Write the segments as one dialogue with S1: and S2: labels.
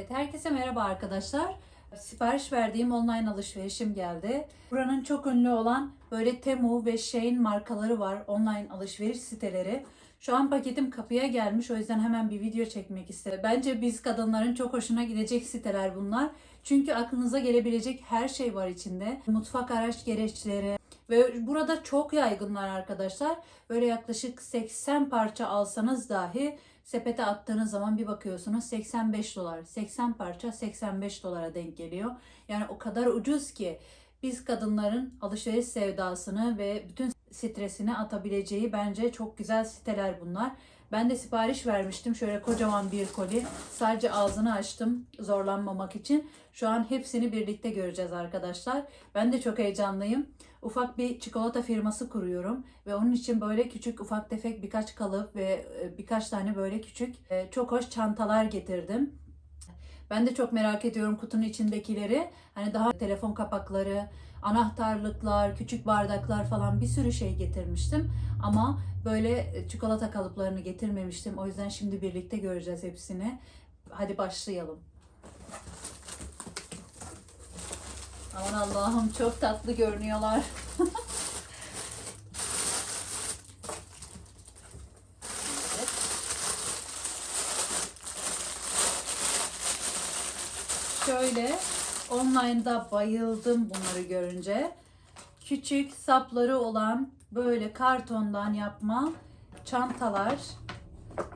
S1: Evet, herkese merhaba arkadaşlar. Sipariş verdiğim online alışverişim geldi. Buranın çok ünlü olan böyle Temu ve Shein markaları var. Online alışveriş siteleri. Şu an paketim kapıya gelmiş. O yüzden hemen bir video çekmek istedim. Bence biz kadınların çok hoşuna gidecek siteler bunlar. Çünkü aklınıza gelebilecek her şey var içinde. Mutfak araç gereçleri, ve burada çok yaygınlar arkadaşlar. Böyle yaklaşık 80 parça alsanız dahi sepete attığınız zaman bir bakıyorsunuz 85 dolar. 80 parça 85 dolara denk geliyor. Yani o kadar ucuz ki biz kadınların alışveriş sevdasını ve bütün stresini atabileceği bence çok güzel siteler bunlar. Ben de sipariş vermiştim. Şöyle kocaman bir koli. Sadece ağzını açtım zorlanmamak için. Şu an hepsini birlikte göreceğiz arkadaşlar. Ben de çok heyecanlıyım. Ufak bir çikolata firması kuruyorum ve onun için böyle küçük ufak tefek birkaç kalıp ve e, birkaç tane böyle küçük e, çok hoş çantalar getirdim. Ben de çok merak ediyorum kutunun içindekileri. Hani daha telefon kapakları, anahtarlıklar, küçük bardaklar falan bir sürü şey getirmiştim. Ama böyle e, çikolata kalıplarını getirmemiştim. O yüzden şimdi birlikte göreceğiz hepsini. Hadi başlayalım. Aman Allah'ım çok tatlı görünüyorlar. Evet. Şöyle online'da bayıldım bunları görünce. Küçük sapları olan böyle kartondan yapma çantalar.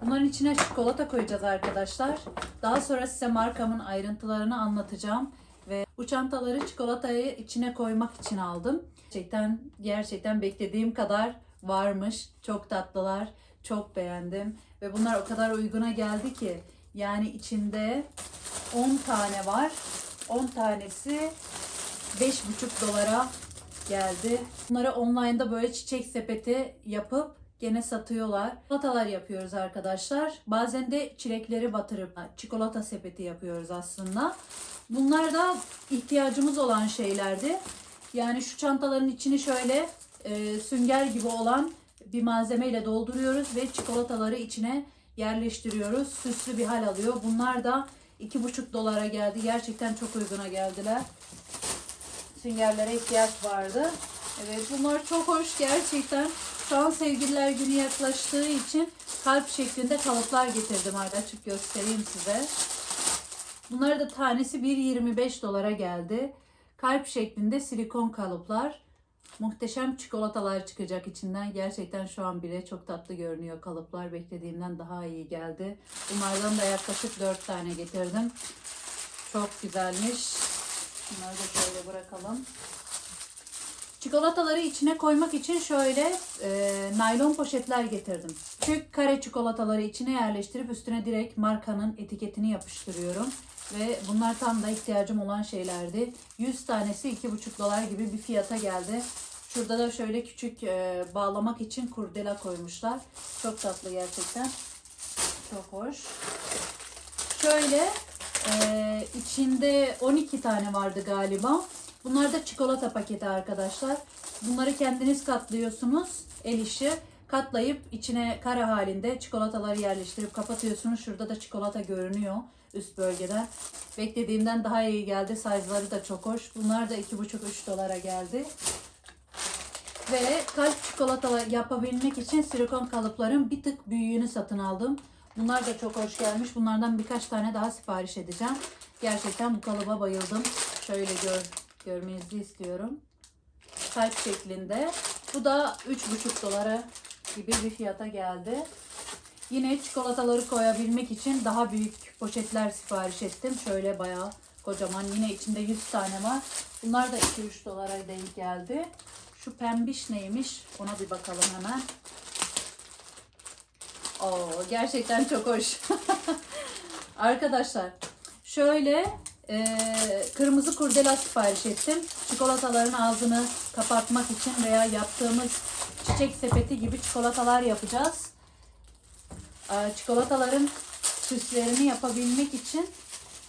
S1: Bunların içine çikolata koyacağız arkadaşlar. Daha sonra size markamın ayrıntılarını anlatacağım. Ve bu çantaları çikolatayı içine koymak için aldım. Gerçekten gerçekten beklediğim kadar varmış. Çok tatlılar. Çok beğendim. Ve bunlar o kadar uyguna geldi ki. Yani içinde 10 tane var. 10 tanesi 5,5 dolara geldi. Bunları online'da böyle çiçek sepeti yapıp gene satıyorlar. Çikolatalar yapıyoruz arkadaşlar. Bazen de çilekleri batırıp çikolata sepeti yapıyoruz aslında. Bunlar da ihtiyacımız olan şeylerdi. Yani şu çantaların içini şöyle e, sünger gibi olan bir malzemeyle dolduruyoruz ve çikolataları içine yerleştiriyoruz. Süslü bir hal alıyor. Bunlar da 2,5 dolara geldi. Gerçekten çok uyguna geldiler. Süngerlere ihtiyaç vardı. Evet bunlar çok hoş gerçekten. Şu an sevgililer günü yaklaştığı için kalp şeklinde kalıplar getirdim. Hadi açıp göstereyim size. Bunlar da tanesi 1.25 dolara geldi. Kalp şeklinde silikon kalıplar. Muhteşem çikolatalar çıkacak içinden. Gerçekten şu an bile çok tatlı görünüyor kalıplar. Beklediğimden daha iyi geldi. Bunlardan da yaklaşık 4 tane getirdim. Çok güzelmiş. Bunları da şöyle bırakalım. Çikolataları içine koymak için şöyle e, naylon poşetler getirdim. Küçük kare çikolataları içine yerleştirip üstüne direkt markanın etiketini yapıştırıyorum. Ve bunlar tam da ihtiyacım olan şeylerdi. 100 tanesi 2,5 dolar gibi bir fiyata geldi. Şurada da şöyle küçük e, bağlamak için kurdela koymuşlar. Çok tatlı gerçekten. Çok hoş. Şöyle e, içinde 12 tane vardı galiba. Bunlar da çikolata paketi arkadaşlar. Bunları kendiniz katlıyorsunuz. El işi. Katlayıp içine kare halinde çikolataları yerleştirip kapatıyorsunuz. Şurada da çikolata görünüyor üst bölgede. Beklediğimden daha iyi geldi. Size'ları da çok hoş. Bunlar da 2,5-3 dolara geldi. Ve kalp çikolata yapabilmek için silikon kalıpların bir tık büyüğünü satın aldım. Bunlar da çok hoş gelmiş. Bunlardan birkaç tane daha sipariş edeceğim. Gerçekten bu kalıba bayıldım. Şöyle gör, görmenizi istiyorum. Kalp şeklinde. Bu da 3,5 dolara gibi bir fiyata geldi. Yine çikolataları koyabilmek için daha büyük poşetler sipariş ettim. Şöyle bayağı kocaman. Yine içinde 100 tane var. Bunlar da 2-3 dolara denk geldi. Şu pembiş neymiş? Ona bir bakalım hemen. Oo, gerçekten çok hoş. Arkadaşlar şöyle e, kırmızı kurdela sipariş ettim. Çikolataların ağzını kapatmak için veya yaptığımız çiçek sepeti gibi çikolatalar yapacağız. E, çikolataların süslerini yapabilmek için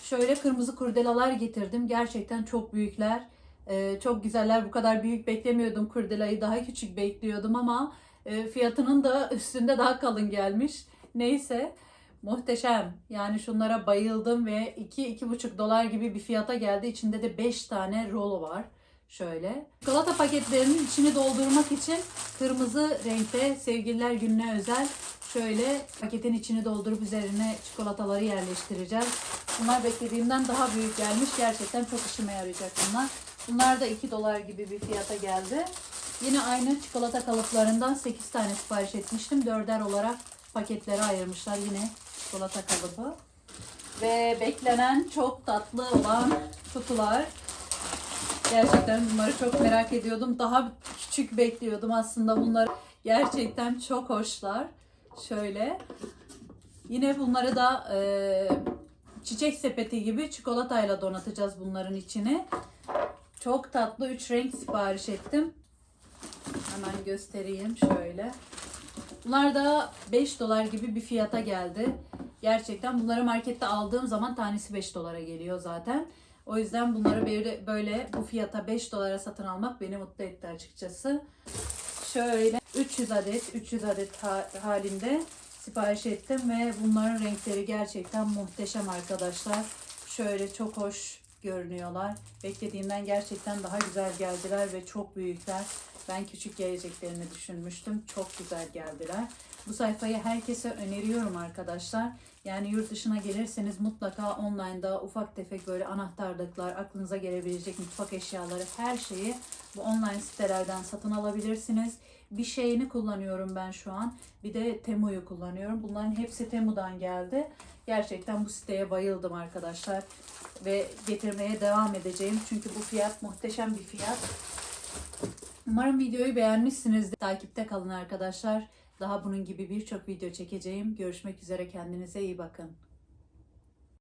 S1: şöyle kırmızı kurdelalar getirdim. Gerçekten çok büyükler. E, çok güzeller. Bu kadar büyük beklemiyordum kurdelayı. Daha küçük bekliyordum ama e, fiyatının da üstünde daha kalın gelmiş. Neyse. Muhteşem. Yani şunlara bayıldım ve 2-2,5 dolar gibi bir fiyata geldi. İçinde de 5 tane rolo var. Şöyle. Çikolata paketlerinin içini doldurmak için kırmızı renkte sevgililer gününe özel şöyle paketin içini doldurup üzerine çikolataları yerleştireceğiz. Bunlar beklediğimden daha büyük gelmiş. Gerçekten çok işime yarayacak bunlar. Bunlar da 2 dolar gibi bir fiyata geldi. Yine aynı çikolata kalıplarından 8 tane sipariş etmiştim. Dörder olarak paketlere ayırmışlar yine çikolata kalıbı. Ve beklenen çok tatlı olan kutular. Gerçekten bunları çok merak ediyordum. Daha küçük bekliyordum aslında bunları. Gerçekten çok hoşlar. Şöyle. Yine bunları da e, çiçek sepeti gibi çikolatayla donatacağız bunların içini. Çok tatlı 3 renk sipariş ettim. Hemen göstereyim şöyle. Bunlar da 5 dolar gibi bir fiyata geldi. Gerçekten bunları markette aldığım zaman tanesi 5 dolara geliyor zaten. O yüzden bunları böyle, böyle bu fiyata 5 dolara satın almak beni mutlu etti açıkçası. Şöyle 300 adet 300 adet ha- halinde sipariş ettim ve bunların renkleri gerçekten muhteşem arkadaşlar. Şöyle çok hoş görünüyorlar. Beklediğimden gerçekten daha güzel geldiler ve çok büyükler. Ben küçük geleceklerini düşünmüştüm. Çok güzel geldiler. Bu sayfayı herkese öneriyorum arkadaşlar. Yani yurt dışına gelirseniz mutlaka online'da ufak tefek böyle anahtarlıklar, aklınıza gelebilecek mutfak eşyaları her şeyi bu online sitelerden satın alabilirsiniz. Bir şeyini kullanıyorum ben şu an. Bir de Temu'yu kullanıyorum. Bunların hepsi Temu'dan geldi. Gerçekten bu siteye bayıldım arkadaşlar. Ve getirmeye devam edeceğim. Çünkü bu fiyat muhteşem bir fiyat. Umarım videoyu beğenmişsinizdir. Takipte kalın arkadaşlar. Daha bunun gibi birçok video çekeceğim. Görüşmek üzere kendinize iyi bakın.